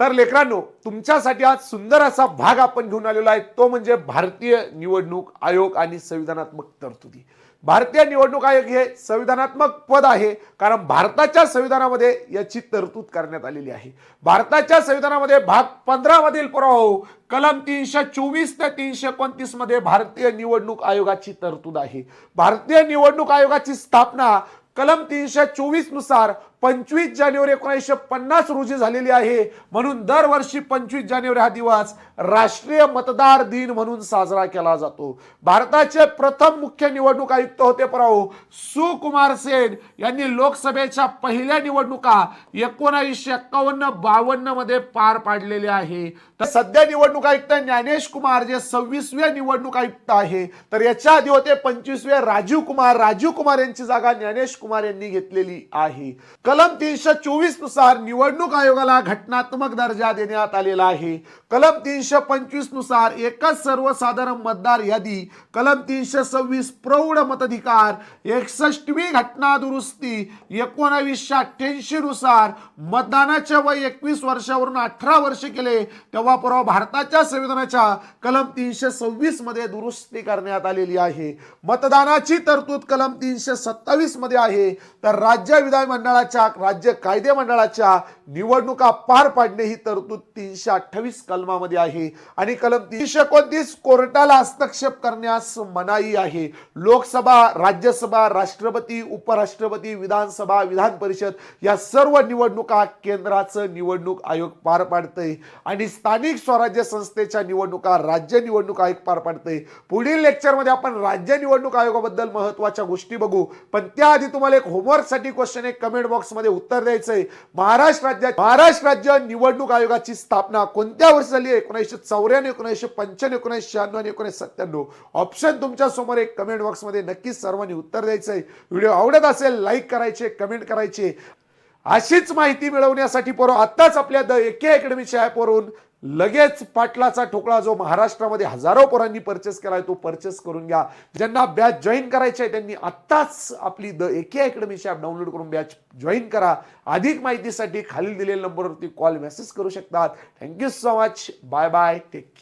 तर लेकरांनो तुमच्यासाठी आज सुंदर असा भाग आपण घेऊन आलेलो आहे. तो म्हणजे भारतीय निवडणूक आयोग आणि संविधानात्मक तरतुदी. भारतीय निवडणूक आयोग हे संविधानात्मक पद आहे कारण भारताच्या संविधानामध्ये याची तरतूद करण्यात आलेली आहे. भारताच्या संविधानामध्ये भाग पंधरा मधील पुरावा कलम तीनशे चोवीस ते तीनशे एकोणतीसमध्ये भारतीय निवडणूक आयोगाची तरतूद आहे. भारतीय निवडणूक आयोगाची स्थापना कलम तीनशे चोवीसनुसार पंचवीस जानेवारी एकोणीसशे पन्नास रोजी झालेली आहे. म्हणून दरवर्षी पंचवीस जानेवारी हा दिवस राष्ट्रीय मतदार दिन म्हणून साजरा केला जातो. भारताचे प्रथम मुख्य निवडणूक आयुक्त होते पराव सुकुमार सेन यांनी लोकसभेच्या पहिल्या निवडणुका एकोणावीसशे एक्कावन्न बावन्नमध्ये पार पाडलेल्या आहे. तर सध्या निवडणूक आयुक्त ज्ञानेश कुमार जे सव्वीसव्या निवडणूक आयुक्त आहे तर याच्या आधी होते पंचवीसवे राजीव कुमार. राजीव कुमार यांची जागा ज्ञानेश कुमार यांनी घेतलेली आहे. कलम तीनशे चोवीसनुसार निवडणूक आयोगाला घटनात्मक दर्जा देण्यात आलेला आहे. कलम तीनशे पंचवीसनुसार एकच सर्वसाधारण मतदार यादी कलम तीनशे सव्वीस प्रौढ मताधिकार एकसष्टवी घटना दुरुस्ती एकोणावीसशे अठ्ठ्याऐंशी नुसार मतदानाचे वय एकवीस वर्षावरून अठरा वर्ष केले. तेव्हा पुरावा भारताच्या संविधानाच्या कलम तीनशे सव्वीसमध्ये दुरुस्ती करण्यात आलेली आहे. मतदानाची तरतूद कलम तीनशे सत्तावीसमध्ये आहे. तर राज्य विधानमंडळाच्या राज्य कायदे मंडळाच्या निवडणुका पार पाडणे ही तरतूद तीनशे अठ्ठावीस कलमामध्ये आहे. आणि कलम तीनशे एकोणतीस कोर्टाला हस्तक्षेप करण्यास मनाई आहे. लोकसभा राज्यसभा राष्ट्रपती उपराष्ट्रपती विधानसभा विधान परिषद या सर्व निवडणुका केंद्राचं निवडणूक आयोग पार पाडतंय. आणि स्थानिक स्वराज्य संस्थेच्या निवडणुका राज्य निवडणूक आयोग पार पाडतंय. पुढील लेक्चरमध्ये आपण राज्य निवडणूक आयोगाबद्दल महत्त्वाच्या गोष्टी बघू. पण त्याआधी तुम्हाला एक होमवर्कसाठी क्वेश्चन एक कमेंट बॉक्स मध्ये उत्तर द्यायचंय. महाराष्ट्र राज्यात महाराष्ट्र राज्य निवडणूक आयोगाची स्थापना कोणत्या वर्षी झाली एकोणीसशे चौऱ्याण्णव एकोणीसशे पंच्याण्णव एकोणीसशे शहाण्णव आणि एकोणीसशे सत्त्याण्णव. ऑप्शन तुमच्यासमोर एक कमेंट बॉक्समध्ये नक्कीच सर्वांनी उत्तर द्यायचंय. व्हिडिओ आवडत असेल लाईक करायचे कमेंट करायचे. अशीच माहिती मिळवण्यासाठी पोरं आत्ताच आपल्या द एके अकॅडमीच्या ॲपवरून लगेच पाटलाचा ठोकळा जो महाराष्ट्रामध्ये हजारो पोरांनी परचेस केलाय तो परचेस करून घ्या. ज्यांना बॅच जॉईन करायची आहे त्यांनी आत्ताच आपली द एके अकॅडमीची ॲप डाउनलोड करून बॅच जॉईन करा. अधिक माहितीसाठी खालील दिलेल्या नंबरवरती कॉल मेसेज करू शकतात. Thank you so much bye bye take care